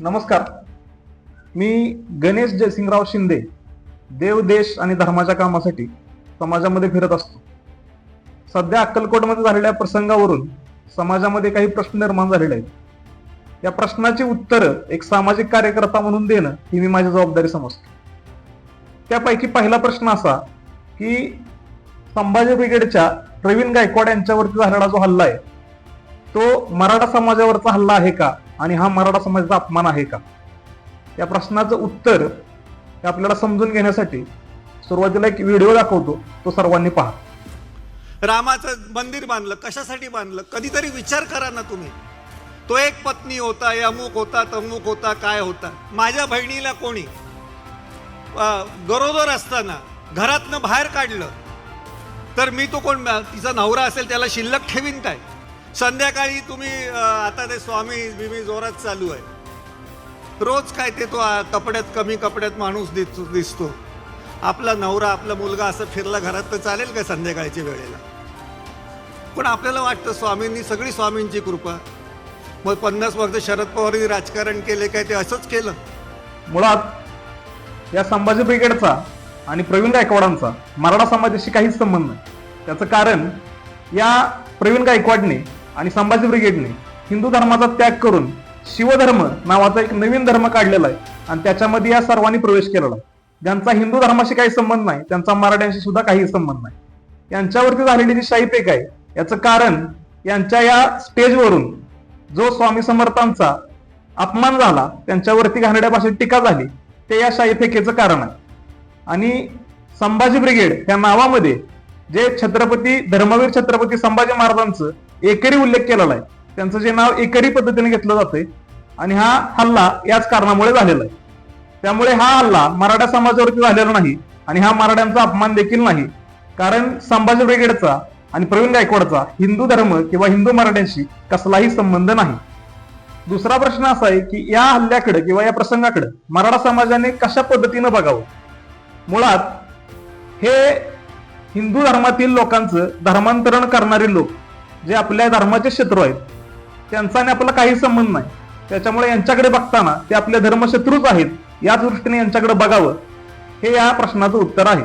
नमस्कार. मी गणेश जयसिंगराव शिंदे देव देश आणि धर्माच्या कामासाठी समाजामध्ये फिरत असतो. सध्या अक्कलकोटमध्ये झालेल्या प्रसंगावरून समाजामध्ये काही प्रश्न निर्माण झालेले आहेत. या प्रश्नाची उत्तरं एक सामाजिक कार्यकर्ता म्हणून देणं ही मी माझी जबाबदारी समजतो. त्यापैकी पहिला प्रश्न असा की संभाजी ब्रिगेडच्या प्रवीण गायकवाड यांच्यावरती झालेला जो हल्ला आहे तो मराठा समाजावरचा हल्ला आहे का? आणि हा मराठा समाजाचा अपमान आहे का? या प्रश्नाचं उत्तर हे आपल्याला समजून घेण्यासाठी सुरुवातीला एक व्हिडिओ दाखवतो तो सर्वांनी पहा. रामाचं मंदिर बांधलं कशासाठी बांधलं? कधीतरी विचार करा ना तुम्ही. तो एक पत्नी होता अमुक होता तमुक होता काय होता? माझ्या बहिणीला कोणी? गरोदर असताना घरातनं बाहेर काढलं तर मी तो कोण तिचा नवरा असेल त्याला शिल्लक ठेवीन काय? संध्याकाळी तुम्ही आता ते स्वामी बिमी जोरात चालू आहे. रोज काय ते तो कपड्यात कमी कपड्यात माणूस दिसतो. आपला नवरा आपला मुलगा असं फिरला घरात तर चालेल का संध्याकाळच्या वेळेला? पण आपल्याला वाटतं स्वामींनी सगळी स्वामींची कृपा. मग पन्नास वर्ष शरद पवारांनी राजकारण केले काय ते असंच केलं? मुळात या संभाजी ब्रिगेडचा आणि प्रवीण गायकवाडांचा मराठा समाजाशी काहीच संबंध नाही. त्याचं कारण या प्रवीण गायकवाडने आणि संभाजी ब्रिगेडने हिंदू धर्माचा त्याग करून शिवधर्म नावाचा एक नवीन धर्म काढलेला आहे आणि त्याच्यामध्ये या सर्वांनी प्रवेश केलेला आहे. ज्यांचा हिंदू धर्माशी काही संबंध नाही त्यांचा मराठ्यांशी सुद्धा काही संबंध नाही. यांच्यावरती झालेली जी शाहीपेक आहे याचं कारण यांच्या या स्टेजवरून जो स्वामी समर्थांचा अपमान झाला त्यांच्यावरती घाणेरड्या भाषेत टीका झाली ते या शाहीफेकेचं कारण आहे. आणि संभाजी ब्रिगेड या नावामध्ये जे छत्रपती धर्मवीर छत्रपती संभाजी महाराजांचं एकरी उल्लेख केलेला आहे. त्यांचं जे नाव एकरी पद्धतीने घेतलं जातंय. आणि हा हल्ला याच कारणामुळे झालेला आहे. त्यामुळे हा हल्ला मराठा समाजावरती झालेला नाही आणि हा मराठ्यांचा अपमान देखील नाही. कारण संभाजी ब्रिगेडचा आणि प्रवीण गायकवाडचा हिंदू धर्म किंवा हिंदू मराठ्यांशी कसलाही संबंध नाही. दुसरा प्रश्न असा आहे की या हल्ल्याकडे किंवा या प्रसंगाकडे मराठा समाजाने कशा पद्धतीनं बघावं? मुळात हे हिंदू धर्मातील लोकांचं धर्मांतरण करणारे लोक जे आपल्या धर्माचे शत्रू आहेत त्यांचा आणि आपला काही संबंध नाही. त्याच्यामुळे यांच्याकडे बघताना ते आपले धर्मशत्रूच आहेत या दृष्टीने यांच्याकडे बघावं हे या प्रश्नाचं उत्तर आहे.